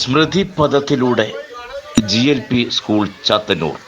സ്മൃതി പദത്തിലൂടെ G L P school Chathannur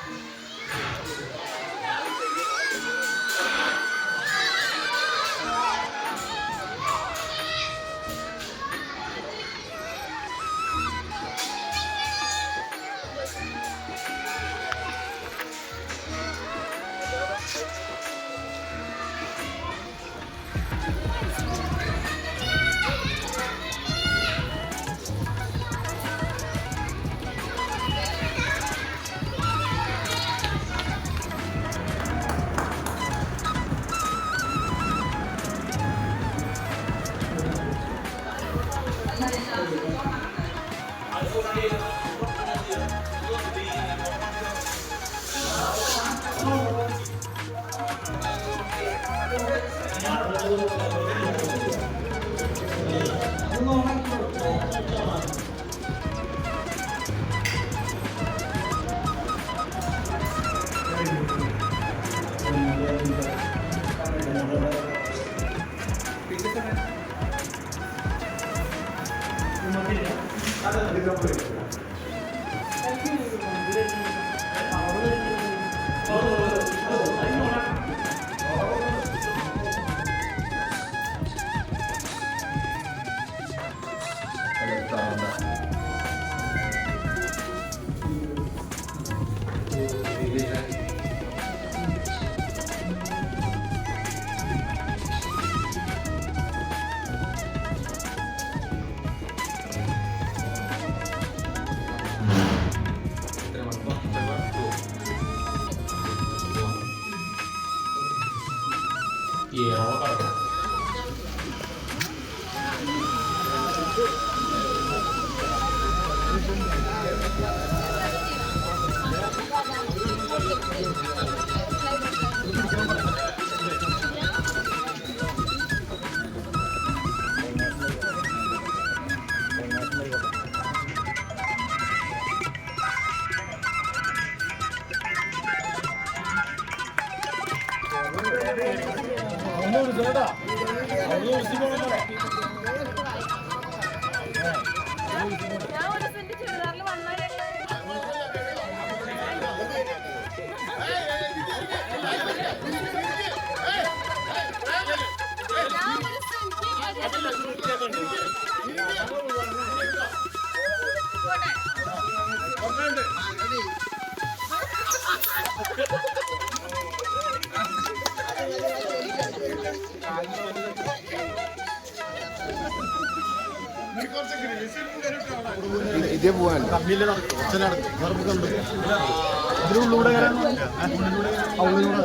ഇതേ പോവാൻ ഇതിനുള്ളിലൂടെ ഉള്ളിലൂടെ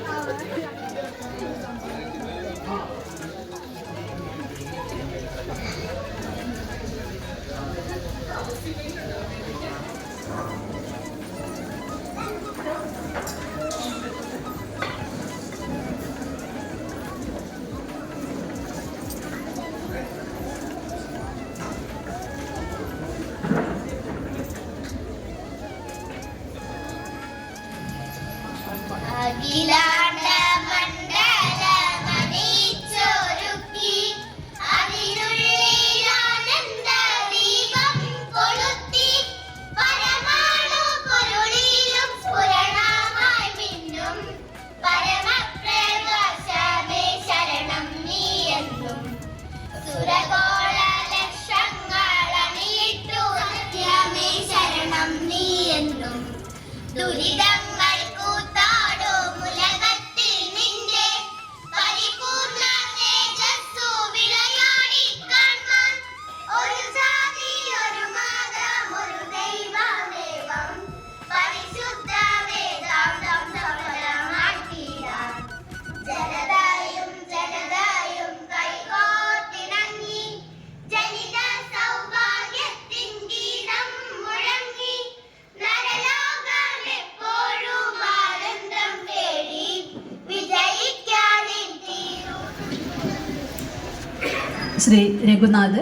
ശ്രീ രഘുനാഥ്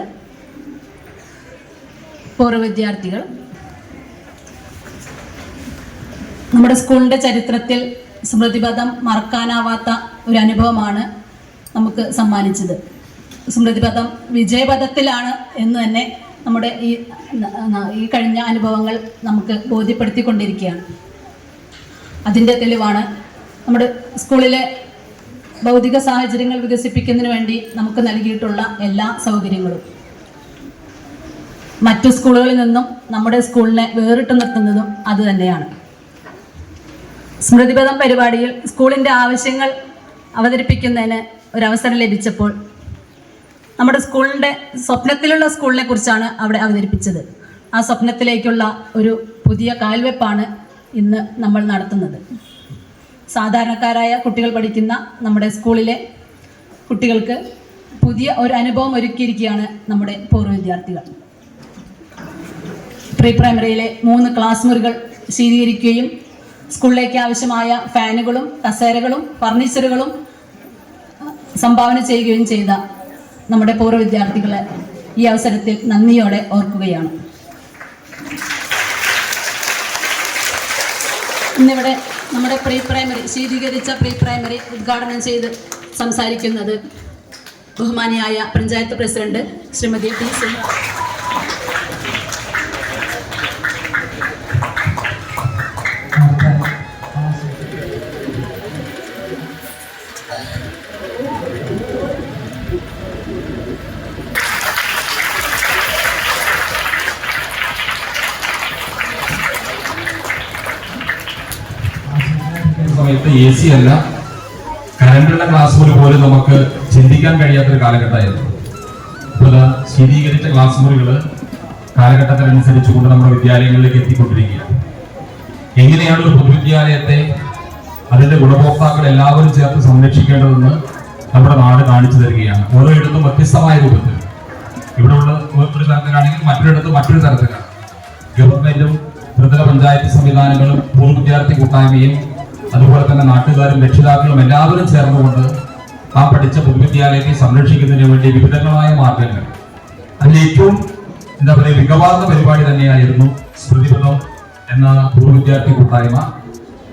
പൂർവ വിദ്യാർത്ഥികൾ. നമ്മുടെ സ്കൂളിന്റെ ചരിത്രത്തിൽ സ്മൃതിപഥം മറക്കാനാവാത്ത ഒരു അനുഭവമാണ് നമുക്ക് സമ്മാനിച്ചത്. സ്മൃതിപഥം വിജയപഥത്തിലാണ് എന്ന് തന്നെ നമ്മുടെ ഈ ഈ കഴിഞ്ഞ അനുഭവങ്ങൾ നമുക്ക് ബോധ്യപ്പെടുത്തിക്കൊണ്ടിരിക്കുകയാണ്. അതിന്റെ തെളിവാണ് നമ്മുടെ സ്കൂളിലെ ഭൗതിക സാഹചര്യങ്ങൾ വികസിപ്പിക്കുന്നതിന് വേണ്ടി നമുക്ക് നൽകിയിട്ടുള്ള എല്ലാ സൗകര്യങ്ങളും. മറ്റു സ്കൂളുകളിൽ നിന്നും നമ്മുടെ സ്കൂളിനെ വേറിട്ട് നിർത്തുന്നതും അത് തന്നെയാണ്. സ്മൃതിപഥം പരിപാടിയിൽ സ്കൂളിന്റെ ആവശ്യങ്ങൾ അവതരിപ്പിക്കുന്നതിന് ഒരവസരം ലഭിച്ചപ്പോൾ നമ്മുടെ സ്കൂളിന്റെ സ്വപ്നത്തിലുള്ള സ്കൂളിനെ കുറിച്ചാണ് അവിടെ അവതരിപ്പിച്ചത്. ആ സ്വപ്നത്തിലേക്കുള്ള ഒരു പുതിയ കാൽവെപ്പാണ് ഇന്ന് നമ്മൾ നടത്തുന്നത്. സാധാരണക്കാരായ കുട്ടികൾ പഠിക്കുന്ന നമ്മുടെ സ്കൂളിലെ കുട്ടികൾക്ക് പുതിയ ഒരു അനുഭവം ഒരുക്കിയിരിക്കുകയാണ് നമ്മുടെ പൂർവ വിദ്യാർത്ഥികൾ. പ്രീ പ്രൈമറിയിലെ മൂന്ന് ക്ലാസ് മുറികൾ ശീതീകരിക്കുകയും സ്കൂളിലേക്ക് ആവശ്യമായ ഫാനുകളും കസേരകളും ഫർണിച്ചറുകളും സംഭാവന ചെയ്യുകയും ചെയ്ത നമ്മുടെ പൂർവ വിദ്യാർത്ഥികളെ ഈ അവസരത്തിൽ നന്ദിയോടെ ഓർക്കുകയാണ്. ഇന്നിവിടെ നമ്മുടെ പ്രീ പ്രൈമറി ശീതീകരിച്ച പ്രീ പ്രൈമറി ഉദ്ഘാടനം ചെയ്ത് സംസാരിക്കുന്നത് ബഹുമാനിയായ panchayat president Shrimati T Suma A C അല്ല. കരണ്ടുള്ള ക്ലാസ് മുറി പോലും നമുക്ക് ചിന്തിക്കാൻ കഴിയാത്തൊരു കാലഘട്ടമായിരുന്നു. ഇപ്പോൾ ഇതാ ശീതീകരിച്ച ക്ലാസ് മുറികൾ കാലഘട്ടത്തിനനുസരിച്ച് കൊണ്ട് നമ്മുടെ വിദ്യാലയങ്ങളിലേക്ക് എത്തിക്കൊണ്ടിരിക്കുകയാണ്. എങ്ങനെയാണ് ഒരു പൊതുവിദ്യാലയത്തെ അതിന്റെ ഗുണഭോക്താക്കൾ എല്ലാവരും ചേർത്ത് സംരക്ഷിക്കേണ്ടതെന്ന് നമ്മുടെ നാട് കാണിച്ചു തരികയാണ്. ഓരോയിടത്തും വ്യത്യസ്തമായ രൂപത്തിൽ. ഇവിടെ ഉള്ള ഒരു തരത്തിലാണെങ്കിൽ മറ്റൊരിടത്ത് മറ്റൊരു തരത്തിലാണ്. ഗവൺമെന്റും ത്രിതല പഞ്ചായത്ത് സംവിധാനങ്ങളും പൂർവ വിദ്യാർത്ഥി കൂട്ടായ്മയും അതുപോലെ തന്നെ നാട്ടുകാരും രക്ഷിതാക്കളും എല്ലാവരും ചേർന്നുകൊണ്ട് ആ പഠിച്ച പൊതുവിദ്യാലയത്തെ സംരക്ഷിക്കുന്നതിന് വേണ്ടി വിവിധങ്ങളായ മാർഗങ്ങൾ. അതിൽ ഏറ്റവും എന്താ പറയുക മികവാർന്ന പരിപാടി തന്നെയായിരുന്നു സ്മൃതിപഥം എന്ന പൂർവവിദ്യാർത്ഥി കൂട്ടായ്മ.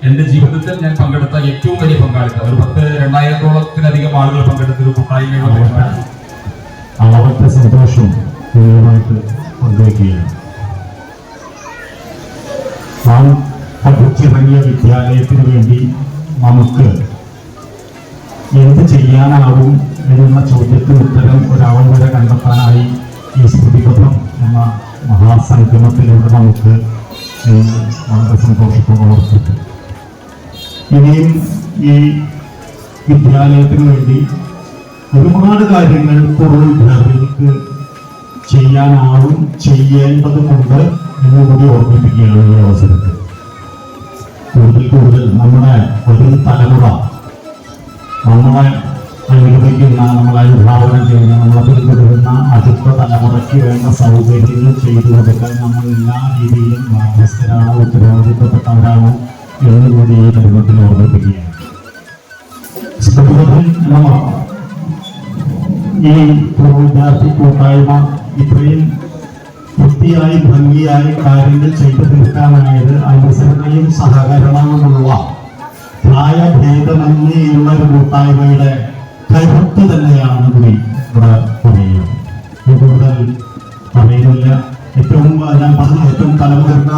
എന്റെ ജീവിതത്തിൽ ഞാൻ പങ്കെടുത്ത ഏറ്റവും വലിയ പങ്കാളിത്തം ഒരു പത്ത് രണ്ടായിരത്തോളത്തിലധികം ആളുകൾ പങ്കെടുത്ത ഒരു കൂട്ടായ്മയുടെ പരിപാടി. സന്തോഷം പങ്കുവയ്ക്കുകയാണ്. പഠിച്ചിറങ്ങിയ വിദ്യാലയത്തിന് വേണ്ടി നമുക്ക് എന്ത് ചെയ്യാനാവും എന്നുള്ള ചോദ്യത്തിന് ഉത്തരം ഒരാൾ വരെ കണ്ടെത്താനായി ഈ സ്മൃതിപഥം എന്ന മഹാസംഗമത്തിലൂടെ നമുക്ക് വളരെ സന്തോഷത്തോടെ ഓർത്തിട്ട് ഇനിയും ഈ വിദ്യാലയത്തിന് വേണ്ടി ഒരുപാട് കാര്യങ്ങൾ കൂടുതൽ വിദ്യാർത്ഥികൾക്ക് ചെയ്യാനാവും ചെയ്യേണ്ടതുമുണ്ട് എന്നുകൂടി ഓർമ്മിപ്പിക്കുകയാണ് ഈ അവസരത്തിൽ. കൂടുതൽ കൂടുതൽ നമ്മുടെ ഒരു തലമുറ നമ്മളെ അനുഭവിക്കുന്ന നമ്മളെ വിഭാവനം ചെയ്യുന്ന നമ്മളെ പിന്തുടരുന്ന അടുത്ത തലമുറയ്ക്ക് വേണ്ട സൗകര്യങ്ങൾ ചെയ്തു കൊടുക്കാൻ നമ്മൾ എല്ലാ രീതിയിലും ബാധ്യസ്ഥരാണ് ഉത്തരവാദിത്തപ്പെട്ടവരാണ് എന്നുകൂടി ഈ തരുണത്തിൽ ഓർമ്മിപ്പിക്കുകയാണ്. ഈ വിദ്യാർത്ഥി കൂട്ടായ്മ ഇത്രയും വൃത്തിയായി ഭംഗിയായി കാര്യങ്ങൾ ചെയ്തു തീർക്കാനായത് അനുസരണയും സഹകരണവുമുള്ള പ്രായഭേദമന്യുള്ള ഒരു കൂട്ടായ്മയുടെ കരുത്ത് തന്നെയാണ് കൂടി ഇവിടെ പറയുന്നത് ഇത് കൂടുതൽ പറയുന്നില്ല ഏറ്റവും ഞാൻ പറഞ്ഞ ഏറ്റവും തലമുതിർന്ന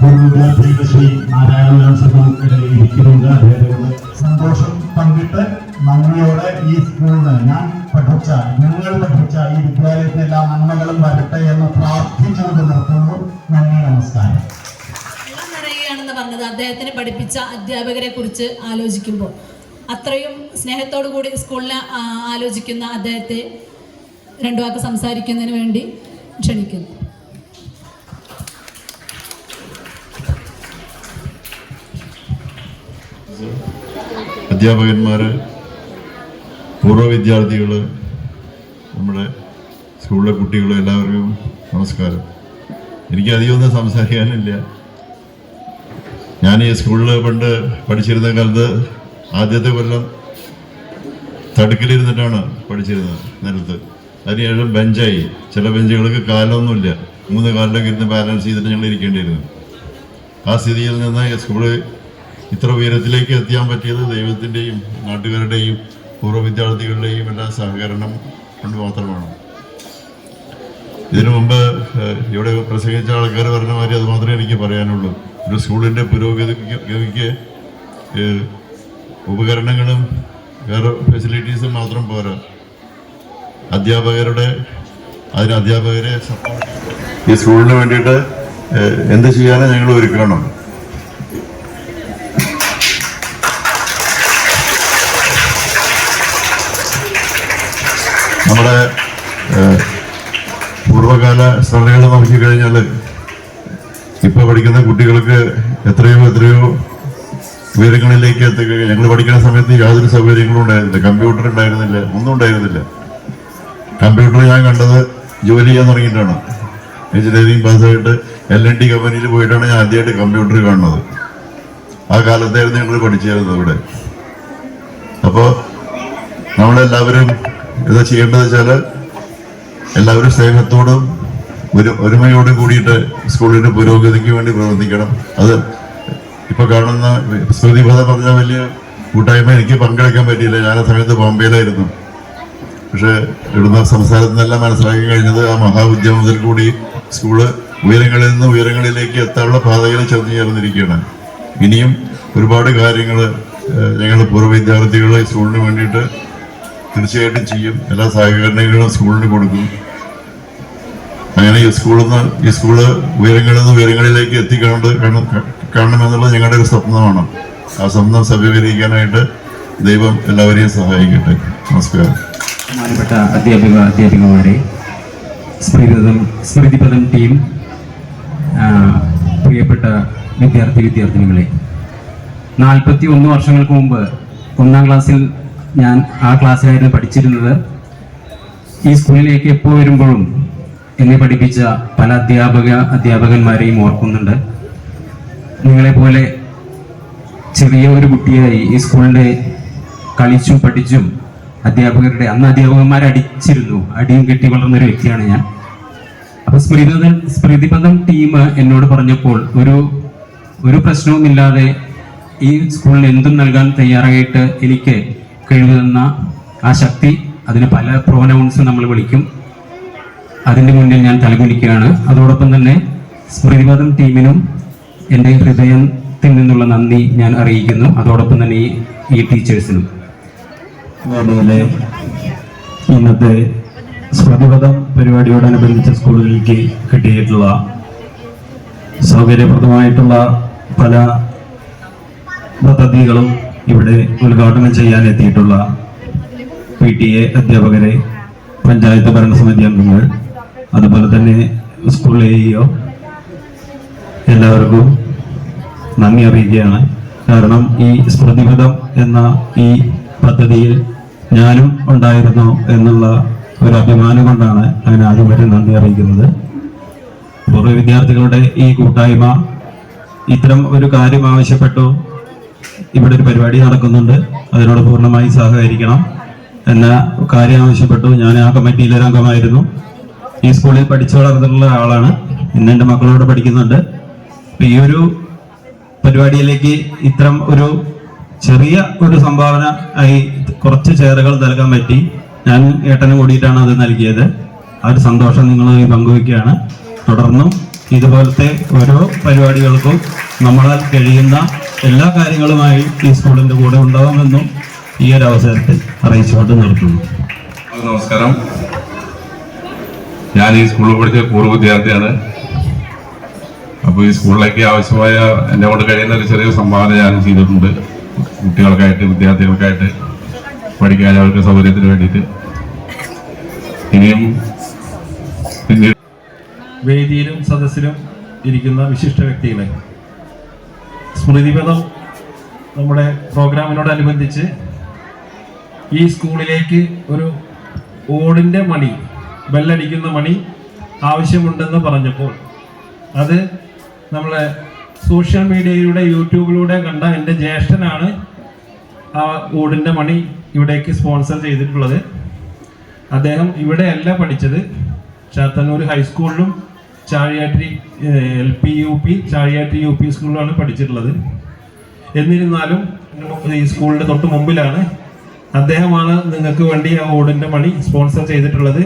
പൂർവ വിദ്യാർത്ഥികൾ ശ്രീ നാരായണൻ സംഘം ഇരിക്കുന്നുണ്ട്. അദ്ദേഹത്തോട് സന്തോഷം. പങ്കിട്ട് നന്ദിയോടെ ഈ സ്കൂളിന് ഞാൻ പഠിച്ച നിങ്ങൾ പഠിച്ച ഈ വിദ്യാലയത്തിന് എല്ലാ നന്മകളും വരട്ടെ എന്ന് പ്രാർത്ഥിച്ചുകൊണ്ട് നിർത്തുന്നു. നന്ദി നമസ്കാരം. നിറയുകയാണെന്ന് പറഞ്ഞത് അദ്ദേഹത്തിന് പഠിപ്പിച്ച അധ്യാപകരെ കുറിച്ച് ആലോചിക്കുമ്പോൾ. അത്രയും സ്നേഹത്തോടു കൂടി സ്കൂളിനെ ആലോചിക്കുന്ന അദ്ദേഹത്തെ രണ്ടു വാക്ക് സംസാരിക്കുന്നതിന് വേണ്ടി ക്ഷണിക്കുന്നു. അധ്യാപകന്മാർ പൂർവ വിദ്യാർത്ഥികൾ നമ്മുടെ സ്കൂളിലെ കുട്ടികൾ എല്ലാവർക്കും നമസ്കാരം. എനിക്ക് അധികമൊന്നും സംസാരിക്കാനില്ല. ഞാൻ ഈ സ്കൂളിൽ പണ്ട് പഠിച്ചിരുന്ന കാലത്ത് ആദ്യത്തെ കൊല്ലം തടുക്കിലിരുന്നിട്ടാണ് പഠിച്ചിരുന്നത് നിലത്ത്. അതിനുശേഷം ബെഞ്ചായി. ചില ബെഞ്ചുകൾക്ക് കാലമൊന്നുമില്ല മൂന്ന് കാലിലൊക്കെ ഇരുന്ന് ബാലൻസ് ചെയ്തിട്ട് ഞങ്ങൾ ഇരിക്കേണ്ടിയിരുന്നു ആ സ്ഥിതിയിൽ നിന്ന് സ്കൂൾ ഇത്ര ഉയരത്തിലേക്ക് എത്തിയാൻ പറ്റിയത് ദൈവത്തിന്റെയും നാട്ടുകാരുടെയും പൂർവ വിദ്യാർത്ഥികളുടെയും എല്ലാം സഹകരണം കൊണ്ട് മാത്രമാണ്. ഇതിനു മുമ്പ് ഇവിടെ പ്രസംഗിച്ച ആൾക്കാർ പറഞ്ഞ മാതിരി അത് മാത്രമേ എനിക്ക് പറയാനുള്ളൂ. ഒരു സ്കൂളിന്റെ പുരോഗതിക്ക് ഗതിക്ക്, ഉപകരണങ്ങളും വേറെ ഫെസിലിറ്റീസും മാത്രം പോരാ. അധ്യാപകരുടെ അതിന് അധ്യാപകരെ സപ്പോർട്ട് ഈ സ്കൂളിന് വേണ്ടിയിട്ട് എന്ത് ചെയ്യാനും ഞങ്ങൾ ഒരുക്കണം? നമ്മുടെ പൂർവകാല സ്മരണകൾ നോക്കിക്കഴിഞ്ഞാൽ ഇപ്പോൾ പഠിക്കുന്ന കുട്ടികൾക്ക് എത്രയോ എത്രയോ ഉയരങ്ങളിലേക്ക് എത്തിക്കുക ഞങ്ങൾ പഠിക്കുന്ന സമയത്ത് യാതൊരു സൗകര്യങ്ങളും ഉണ്ടായിരുന്നില്ല. കമ്പ്യൂട്ടർ ഉണ്ടായിരുന്നില്ല ഒന്നും ഉണ്ടായിരുന്നില്ല. കമ്പ്യൂട്ടർ ഞാൻ കണ്ടത് ജോലി ചെയ്യാൻ തുടങ്ങിയിട്ടാണ്. എഞ്ചിനീയറിംഗ് പാസ്സായിട്ട് എൽ എൻ ഡി കമ്പനിയിൽ പോയിട്ടാണ് ഞാൻ ആദ്യമായിട്ട് കമ്പ്യൂട്ടർ കാണുന്നത്. ആ കാലത്തായിരുന്നു ഞങ്ങൾ പഠിച്ചിരുന്നത് ഇവിടെ അപ്പോൾ നമ്മളെല്ലാവരും എന്താ ചെയ്യേണ്ടത് വെച്ചാൽ എല്ലാവരും സ്നേഹത്തോടും ഒരു ഒരുമയോടും കൂടിയിട്ട് സ്കൂളിന്റെ പുരോഗതിക്ക് വേണ്ടി പ്രവർത്തിക്കണം. അത് ഇപ്പൊ കാണുന്ന സ്മൃതി പദ പറഞ്ഞ വലിയ കൂട്ടായ്മ എനിക്ക് പങ്കെടുക്കാൻ പറ്റിയില്ല. ഞാൻ ആ സമയത്ത് ബോംബെയിലായിരുന്നു. പക്ഷേ ഇവിടുന്ന് സംസാരത്തിൽ നിന്നെല്ലാം മനസ്സിലാക്കി കഴിഞ്ഞത് ആ മഹാഉദ്യമത്തിൽ കൂടി സ്കൂൾ ഉയരങ്ങളിൽ നിന്ന് ഉയരങ്ങളിലേക്ക് എത്താനുള്ള പാതകളിൽ ചെന്ന് ചേർന്നിരിക്കുകയാണ്. ഇനിയും ഒരുപാട് കാര്യങ്ങൾ ഞങ്ങൾ പൂർവ വിദ്യാർത്ഥികൾ സ്കൂളിന് വേണ്ടിയിട്ട് തീർച്ചയായിട്ടും ചെയ്യും. എല്ലാ സഹകരണങ്ങളും സ്കൂളിന് കൊടുക്കും. അങ്ങനെ ഈ സ്കൂളിൽ നിന്ന് ഈ സ്കൂൾ ഉയരങ്ങളിൽ നിന്ന് ഉയരങ്ങളിലേക്ക് എത്തിക്കാണ്ട് കാണ- കാണണമെന്നുള്ളത് ഞങ്ങളുടെ ഒരു സ്വപ്നമാണ്. ആ സ്വപ്നം സഭ്യീകരിക്കാനായിട്ട് ദൈവം എല്ലാവരെയും സഹായിക്കട്ടെ. നമസ്കാരം. ബഹുമാനപ്പെട്ട അധ്യാപിക അധ്യാപികമാരെ സ്മൃതിപദം സ്മൃതിപദം ടീം പ്രിയപ്പെട്ട വിദ്യാർത്ഥി വിദ്യാർത്ഥിനികളെ. നാൽപ്പത്തി ഒന്ന് വർഷങ്ങൾക്ക് മുമ്പ് ഒന്നാം ക്ലാസ്സിൽ ഞാൻ ആ ക്ലാസ്സിലായിരുന്നു പഠിച്ചിരുന്നത്. ഈ സ്കൂളിലേക്ക് എപ്പോൾ വരുമ്പോഴും എന്നെ പഠിപ്പിച്ച പല അധ്യാപക അധ്യാപകന്മാരെയും ഓർക്കുന്നുണ്ട്. നിങ്ങളെപ്പോലെ ചെറിയ ഒരു കുട്ടിയായി ഈ സ്കൂളിന്റെ കളിച്ചും പഠിച്ചും അധ്യാപകരുടെ അന്ന് അധ്യാപകന്മാരെ അടിച്ചിരുന്നു. അടിയും കെട്ടി വളർന്നൊരു വ്യക്തിയാണ് ഞാൻ. അപ്പൊ സ്മൃതി സ്മൃതിപഥം ടീം എന്നോട് പറഞ്ഞപ്പോൾ ഒരു ഒരു പ്രശ്നവുമില്ലാതെ ഈ സ്കൂളിന് എന്തും നൽകാൻ തയ്യാറായിട്ട് എനിക്ക് കഴിവ് തന്ന ആ ശക്തി അതിന് പല പ്രോനൗൺസ് നമ്മൾ വിളിക്കും. അതിന്റെ മുന്നിൽ ഞാൻ തലകുലിക്കുകയാണ് അതോടൊപ്പം തന്നെ സ്മൃതിപദം ടീമിനും എന്റെ ഹൃദയത്തിൽ നിന്നുള്ള നന്ദി ഞാൻ അറിയിക്കുന്നു. അതോടൊപ്പം തന്നെ ഈ ഈ ടീച്ചേഴ്സിനും. അതുപോലെ ഇന്നത്തെ സ്മൃതിപഥം പരിപാടിയോടനുബന്ധിച്ച് സ്കൂളുകളിലേക്ക് കിട്ടിയിട്ടുള്ള സൗകര്യപ്രദമായിട്ടുള്ള പല പദ്ധതികളും ഇവിടെ ഉദ്ഘാടനം ചെയ്യാൻ എത്തിയിട്ടുള്ള പി ടി എ അധ്യാപകരെ പഞ്ചായത്ത് ഭരണസമിതി അംഗങ്ങൾ അതുപോലെ തന്നെ സ്കൂൾ എഇഒ എല്ലാവർക്കും നന്ദി അറിയിക്കുകയാണ്. കാരണം ഈ സ്മൃതിപഥം എന്ന ഈ പദ്ധതിയിൽ ഞാനും ഉണ്ടായിരുന്നു എന്നുള്ള ഒരു അഭിമാനം കൊണ്ടാണ് ആദ്യം വരെ നന്ദി അറിയിക്കുന്നത്. പൂർവ വിദ്യാർത്ഥികളുടെ ഈ കൂട്ടായ്മ ഇത്തരം ഒരു കാര്യം ആവശ്യപ്പെട്ടു ഇവിടെ ഒരു പരിപാടി നടക്കുന്നുണ്ട്. അതിനോട് പൂർണമായി സഹകരിക്കണം. എന്ന കാര്യം ആവശ്യപ്പെട്ടു. ഞാൻ ആ കമ്മിറ്റിയിലെ ഒരു അംഗമായിരുന്നു. ഈ സ്കൂളിൽ പഠിച്ചു വളർന്നിട്ടുള്ള ആളാണ്. ഇന്ന് എന്റെ മക്കളോട് പഠിക്കുന്നുണ്ട്. ഈ ഒരു പരിപാടിയിലേക്ക് ഇത്തരം ഒരു ചെറിയ ഒരു സംഭാവന ആയി കുറച്ച് ചെയറുകൾ നൽകാൻ പറ്റി. ഞാൻ ഏട്ടനും കൂടിയിട്ടാണ് അത് നൽകിയത്. ആ ഒരു സന്തോഷം നിങ്ങൾ പങ്കുവയ്ക്കുകയാണ് തുടർന്നും ഇതുപോലത്തെ ഓരോ പരിപാടികൾക്കും നമ്മളാൽ കഴിയുന്ന എല്ലാ കാര്യങ്ങളുമായി ഈ സ്കൂളിന്റെ കൂടെ ഉണ്ടാവുമെന്നും ഈ ഒരു അവസരത്തിൽ അറിയിച്ചുകൊണ്ട് നിർത്തുന്നു. നമസ്കാരം. ഞാൻ ഈ സ്കൂളിൽ പഠിച്ച പൂർവ വിദ്യാർത്ഥിയാണ്. അപ്പോൾ ഈ സ്കൂളിലേക്ക് ആവശ്യമായ എന്നെ കൊണ്ട് കഴിയുന്ന ഒരു ചെറിയ സംഭാവന ഞാൻ ചെയ്തിട്ടുണ്ട്. കുട്ടികൾക്കായിട്ട് വിദ്യാർത്ഥികൾക്കായിട്ട് പഠിക്കാൻ അവർക്ക് സൗകര്യത്തിന് വേണ്ടിയിട്ട്. ഇനിയും പിന്നീട് വേദിയിലും സദസ്സിലും ഇരിക്കുന്ന വിശിഷ്ട വ്യക്തികളെ. സ്മൃതിപഥം നമ്മുടെ പ്രോഗ്രാമിനോടനുബന്ധിച്ച് ഈ സ്കൂളിലേക്ക് ഒരു ഓടിന്റെ മണി ബെല്ലടിക്കുന്ന മണി ആവശ്യമുണ്ടെന്ന് പറഞ്ഞപ്പോൾ അത് നമ്മളെ സോഷ്യൽ മീഡിയയിലൂടെ യൂട്യൂബിലൂടെ കണ്ട എന്റെ ജ്യേഷ്ഠനാണ് ആ ഓടിന്റെ മണി ഇവിടേക്ക് സ്പോൺസർ ചെയ്തിട്ടുള്ളത്. അദ്ദേഹം ഇവിടെയല്ല പഠിച്ചത് Chathannur ഹൈസ്കൂളിലും Chazhiyatti L P U P Chazhiyatti U P സ്കൂളിലാണ് പഠിച്ചിട്ടുള്ളത്. എന്നിരുന്നാലും ഈ സ്കൂളിന്റെ തൊട്ട് മുമ്പിലാണ് അദ്ദേഹമാണ് നിങ്ങൾക്ക് വേണ്ടി ആ ഓടിന്റെ മണി സ്പോൺസർ ചെയ്തിട്ടുള്ളത്.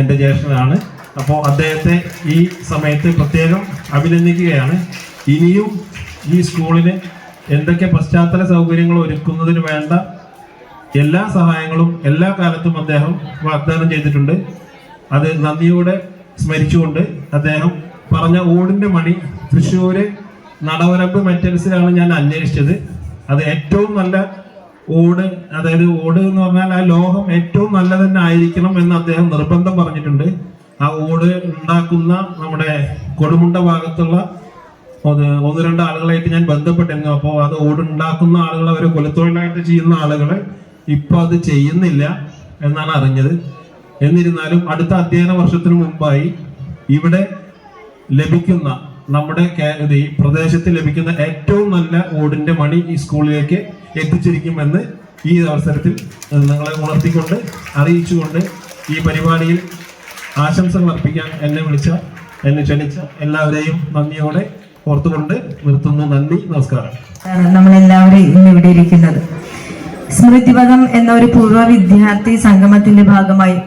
എന്റെ ജ്യേഷ്ഠനാണ്. അപ്പോൾ അദ്ദേഹത്തെ ഈ സമയത്ത് പ്രത്യേകം അഭിനന്ദിക്കുകയാണ്. ഇനിയും ഈ സ്കൂളിന് എന്തൊക്കെ പശ്ചാത്തല സൗകര്യങ്ങൾ ഒരുക്കുന്നതിന് വേണ്ട എല്ലാ സഹായങ്ങളും എല്ലാ കാലത്തും അദ്ദേഹം വാഗ്ദാനം ചെയ്തിട്ടുണ്ട്. അത് നന്ദിയോടെ സ്മരിച്ചുകൊണ്ട് അദ്ദേഹം പറഞ്ഞ ഓടിന്റെ മണി തൃശ്ശൂര് നടവരമ്പ് മെറ്റൽസിലാണ് ഞാൻ അന്വേഷിച്ചത്. അത് ഏറ്റവും നല്ല ഓട് അതായത് ഓട് എന്ന് പറഞ്ഞാൽ ആ ലോഹം ഏറ്റവും നല്ല തന്നെ ആയിരിക്കണം എന്ന് അദ്ദേഹം നിർബന്ധം പറഞ്ഞിട്ടുണ്ട്. ആ ഓട് ഉണ്ടാക്കുന്ന നമ്മുടെ കൊടുമുണ്ട ഭാഗത്തുള്ള ഒന്ന് രണ്ട് ആളുകളായിട്ട് ഞാൻ ബന്ധപ്പെട്ടിരുന്നു. അപ്പോൾ അത് ഓട് ഉണ്ടാക്കുന്ന ആളുകൾ അവർ കൊലത്തൊഴിലായിട്ട് ചെയ്യുന്ന ആളുകൾ ഇപ്പൊ അത് ചെയ്യുന്നില്ല എന്നാണ് അറിഞ്ഞത്. എന്നിരുന്നാലും അടുത്ത അധ്യയന വർഷത്തിനു മുമ്പായി ഇവിടെ ലഭിക്കുന്ന നമ്മുടെ ഈ പ്രദേശത്ത് ലഭിക്കുന്ന ഏറ്റവും നല്ല ഓടിന്റെ മണി ഈ സ്കൂളിലേക്ക് എത്തിച്ചിരിക്കുമെന്ന് ഈ അവസരത്തിൽ നിങ്ങളെ ഉണർത്തിക്കൊണ്ട് അറിയിച്ചുകൊണ്ട് ഈ പരിപാടിയിൽ ആശംസകൾ അർപ്പിക്കാൻ എന്നെ വിളിച്ച എന്നെ ക്ഷണിച്ച എല്ലാവരെയും നന്ദിയോടെ ഓർത്തുകൊണ്ട് നിർത്തുന്നു. നന്ദി നമസ്കാരം. നമ്മളെല്ലാവരും ഇന്ന് ഇവിടെ ഇരിക്കുന്നത് സ്മൃതിപഥം എന്ന ഒരു പൂർവ വിദ്യാർത്ഥി സംഗമത്തിന്റെ ഭാഗമായി